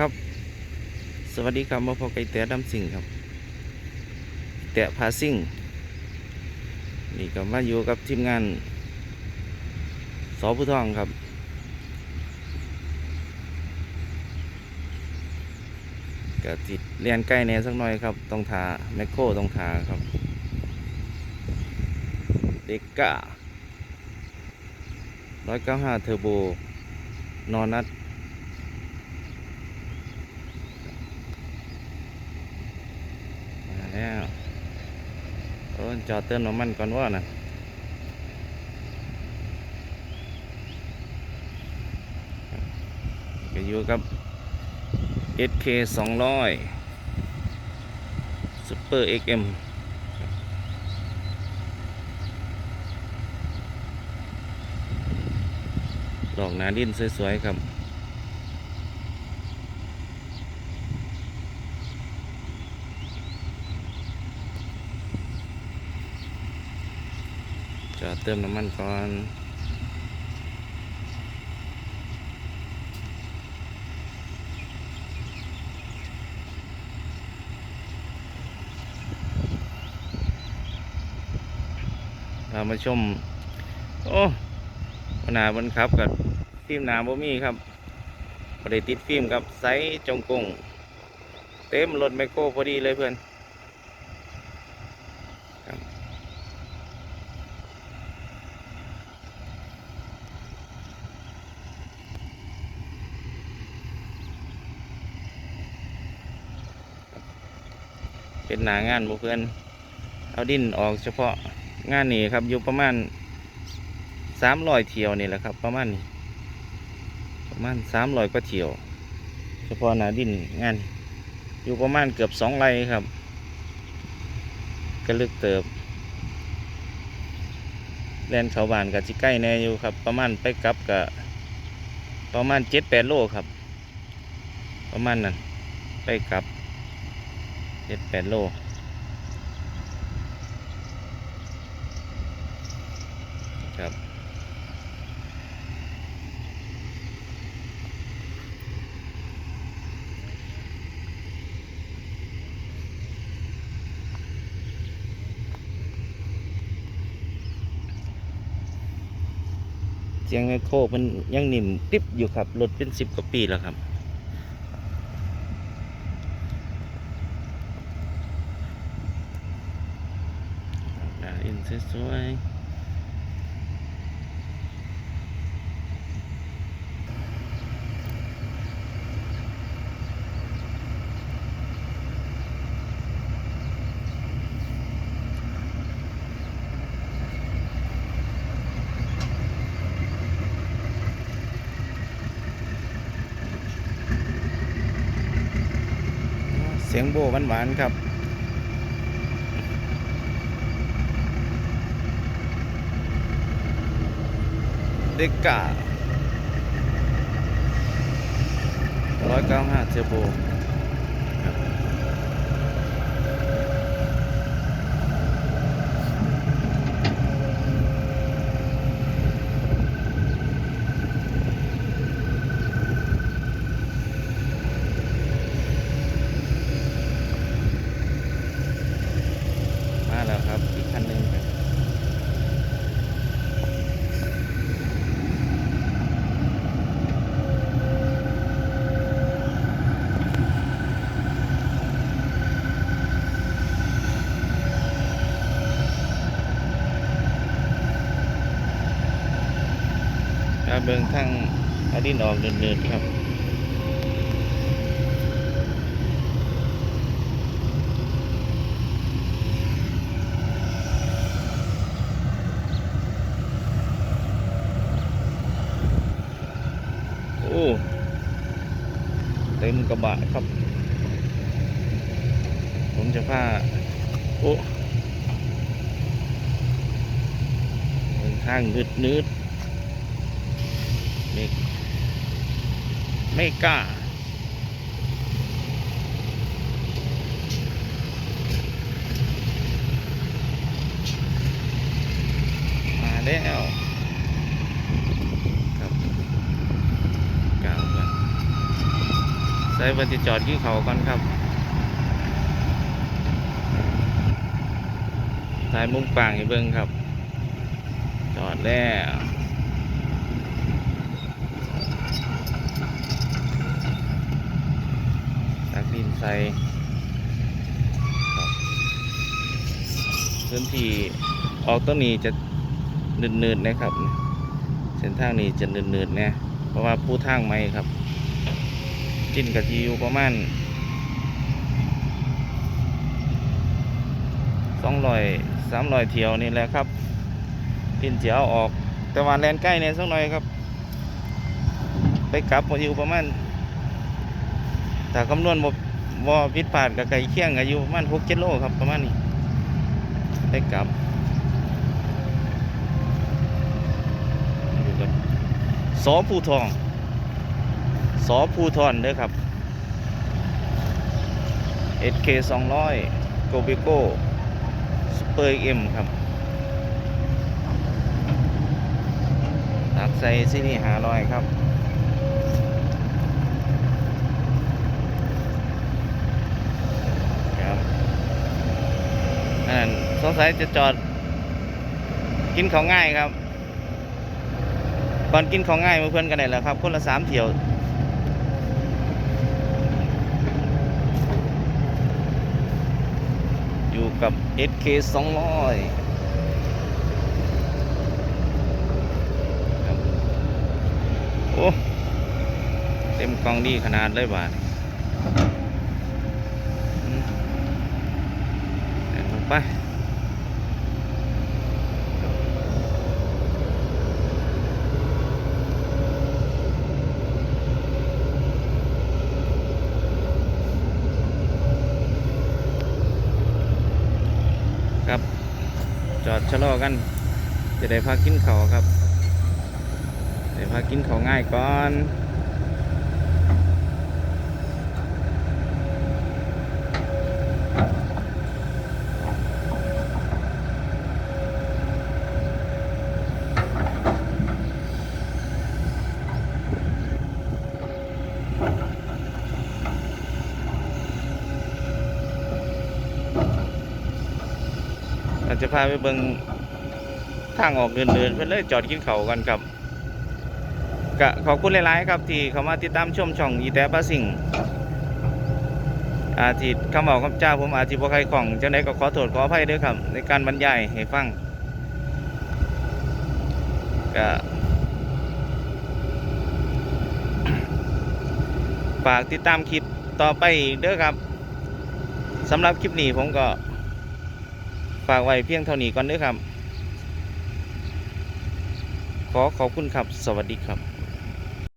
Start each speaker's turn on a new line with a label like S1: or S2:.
S1: ครับ สวัสดีครับมาพอไก่แตะดำสิ่งครับ แตะพาซิ่งนี่ก็มาอยู่กับทีมงานสอผู้ทองครับ ก็จิตเรียนใกล้แน่สักหน่อยครับต้องทาแมคโครต้องทาครับ เด็กก้าร้อยเก้าห้าเทอร์โบ นอนนัด มา แล้วโอ้จอดเติมน้ำมันก่อนว่านะก็อยู่กับ SK 200 Super XM ดอกหนาดินสวย ๆ ครับ เติมน้ำมันก่อนเรามาชม โอ้ปัญหาบนครับกับฟิล์มหนาบ่มีครับบ่ได้ติดฟิล์มครับไซส์จงกง เต็มรถไมโครพอดีเลยเพื่อน เป็นหนางานหมู่เพื่อนเอาดินออกเฉพาะงานนี้ครับอยู่ประมาณสามร้อยเที่ยวนี่แหละครับ ประมาณนี้ประมาณสามร้อยกว่าเที่ยว เฉพาะหนาดินงานอยู่ประมาณเกือบสองไร่ครับก็ลึกเติบแลนเขาบานกับจิใกล้แน่อยู่ครับ ประมาณไปกลับกับประมาณเจ็ดแปดโลครับ ประมาณนั้นไปกลับ เจ็ดแปดโลครับเสียงไมโครมันยังนิ่มติ๊บอยู่ครับรถเป็นสิบกว่าปีแล้วครับ ดาอิน สวยเสียงโบหวานๆครับ เด็กการ้อยเก้าห้าเทอร์โบมาแล้วครับ อีกคันหนึ่งครับ ครับ เบิ่งทั้งอาดินออกเนินๆครับโอ้เต็มกระบะครับ ผมจะพาโอ้เดินทางนืดนืด ๆไม่ไม่กล้ามาแล้วครับกล่าวกันใส่ส่บันจะจอดกิ้เขาก่อนครับถ่ายมุมกลางให้เบิ่งครับ จอดแล้วตัก ดินใส่พื้นที่ออกต้นนี้จะหนืดๆนะครับ เส้นทางนี้จะหนืดๆนะเพราะว่าปูทางไม้ครับจิ้นกะทิอยู่ประมาณสองร้อยสามร้อยเที่ยวนี่แหละครับจิ้นเจียวออก แต่ว่าแลนใกล้เนี่ยสักหน่อยครับ ไปกลับมาอยู่ประมาณถ้าคำนวณบ่บ่ ผิดพลาดกับไก่เคียงอายุประมาณหกเจ็ดโลครับประมาณนี้ไปกลับอยู่กับสอภูทองสอภูทรเด้อครับ SK 200 g o b i c o Super M ครับตักใส่ซีนี่หาร้อยครับอันนั้น สงสัยจะจอด กินของง่ายครับก่อนกินของง่ายมาเพื่อนกันได้แล้วครับ คนละสามเที่ยวอยู่กับ SK 200ครับโอ้ เต็มกองดีขนาดเลยบาทอืมใส่ลไปครับ จอดชะลอกัน จะได้พักกินเขาครับได้พักกินเขาง่ายก่อน เราจะพาไปเบิงทางออกเดินๆเพื่อเลยจอดกินเขากันครับกะขอบคุณหลายๆครับ ที่เขามาติดตามชมช่องอีแต่ปลาสิงอาทิตคำบอกคำเจ้าผมอาทิบ่ใครของจังไดก็ขอโทษขออภัยด้วยครับ ในการบรรยายให้ฟังกะฝากติดตามคลิปต่อไปอีกเด้อครับสำหรับคลิปนี้ผมก็ ฝากไว้เพียงเท่านี้ก่อนด้อครับ ขอขอบคุณครับ สวัสดีครับ